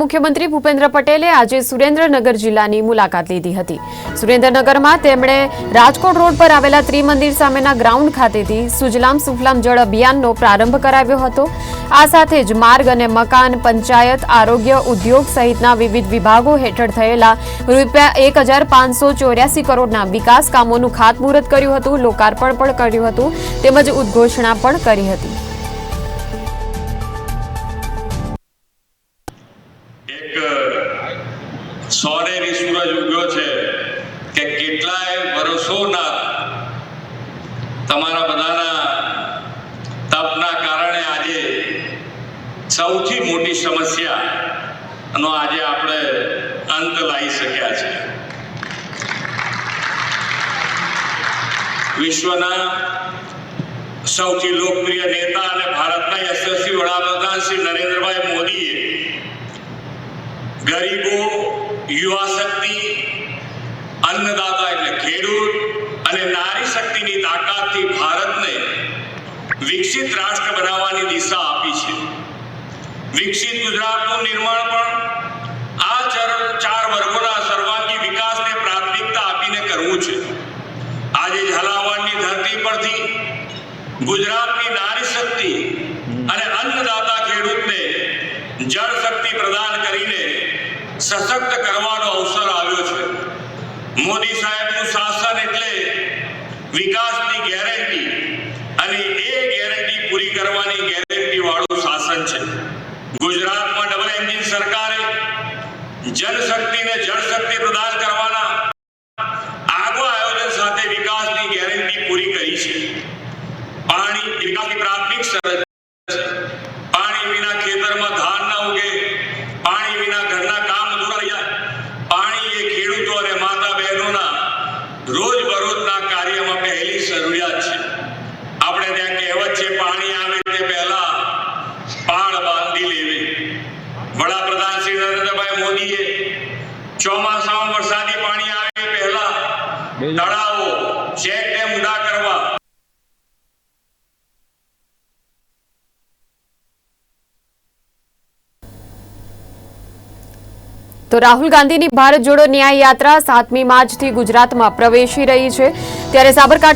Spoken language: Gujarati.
મુખ્યમંત્રી ભૂપેન્દ્ર પટેલે આજે સુરેન્દ્રનગર જિલ્લાની મુલાકાત લીધી હતી. સુરેન્દ્રનગરમાં તેમણે રાજકોટ રોડ પર આવેલા ત્રિમંદિર સામેના ગ્રાઉન્ડ ખાતેથી સુજલામ સુફલામ જળ અભિયાનનો પ્રારંભ કરાવ્યો હતો. આ સાથે જ માર્ગ અને મકાન, પંચાયત, આરોગ્ય, ઉદ્યોગ સહિતના વિવિધ વિભાગો હેઠળ થયેલા રૂપિયા એક હજાર પાંચસો ચોર્યાસી કરોડના વિકાસ કામોનું ખાતમુહૂર્ત કર્યું હતું, લોકાર્પણ પણ કર્યું હતું, તેમજ ઉદ્ઘોષણા પણ કરી હતી. એક સોનેરી સૂરજ ઉગ્યો છે કે કેટલાય વર્ષોના તમારા બધાના તપના કારણે આજે સૌથી મોટી સમસ્યા નો આજે આપણે અંત લાવી શક્યા છે. વિશ્વના સૌથી લોકપ્રિય નેતા અને ભારતના યશસ્વી વડાપ્રધાન શ્રી નરેન્દ્રભાઈ મોદીએ ગરીબો, યુવા શક્તિ, અન્નદાતા એટલે ખેડૂત અને નારી શક્તિની તાકાતથી ભારતને વિકસિત રાષ્ટ્ર બનાવવાની દિશા આપી છે. વિકસિત ગુજરાતનું નિર્માણ પણ આ ચર- વર્ગોના સર્વાંગી વિકાસને પ્રાથમિકતા આપીને કરવું છે. આજે ઝાલાવાડની ધરતી પરથી ગુજરાતની નારી શક્તિ અને અન્નદાતા ખેડૂતને જળ શક્તિ પ્રદાન કરીને સશક્ત કરવાનો અવસર આવ્યો છે. મોદી સાહેબનું શાસન એટલે વિકાસની ગેરંટી અને એ ગેરંટી પૂરી કરવાની ગેરંટી વાળું શાસન છે. ગુજરાતમાં ડબલ એન્જિન સરકારે જનશક્તિને જળશક્તિ પ્રદાન કરવાના આગવા આયોજન સાથે વિકાસની ગેરંટી પૂરી કરી છે. પાણી વિકાસની પ્રાથમિક શરત છે પાણી વિના ખેતરમાં ધાન ના ઉગે પાણી વિના ઘરના કામ અધૂરા રહી જાય પાણી એ ખેડૂતો અને માતા બહેનોના રોજબરોજના કાર્યમાં પહેલી જરૂરિયાત છે. આપણે ત્યાં કહેવત છે પાણી આવે તે પહેલા પાળ બાંધી લેવી. વડાપ્રધાન શ્રી નરેન્દ્રભાઈ મોદીએ ચોમાસામાં વરસાદી પાણી આવે પહેલા તળાવો ચેક ડેમ ઊંડા કરવા તો રાહુલ ગાંધીની ભારત જોડો ન્યાય યાત્રા સાતમી માર્ચથી ગુજરાતમાં પ્રવેશી રહી છે. ત્યારે સાબરકાંઠા